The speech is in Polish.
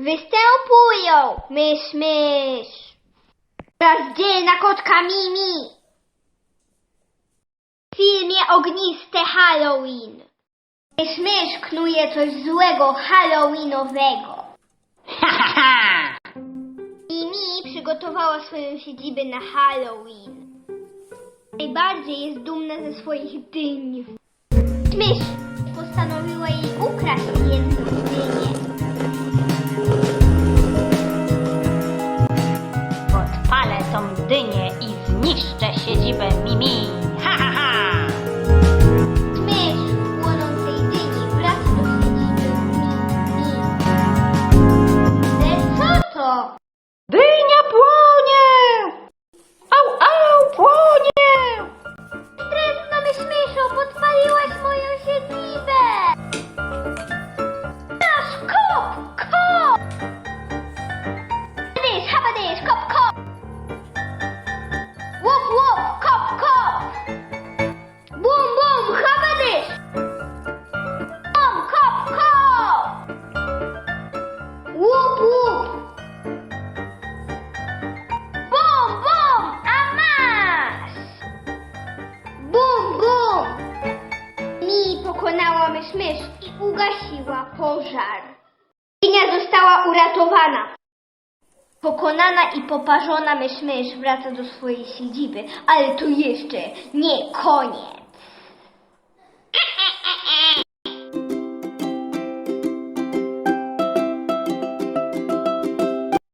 Występują mysz, mysz. Teraz dzielna kotka Mimi. W filmie Ogniste Halloween. Mysz, mysz knuje coś złego Halloweenowego. Ha, ha, ha! Mimi przygotowała swoją siedzibę na Halloween. Najbardziej jest dumna ze swoich dyń. Mysz tą dynię i zniszczę siedzibę Mimi. Pokonała mysz i ugasiła pożar. Dynia została uratowana. Pokonana i poparzona mysz mysz wraca do swojej siedziby, ale to jeszcze nie koniec.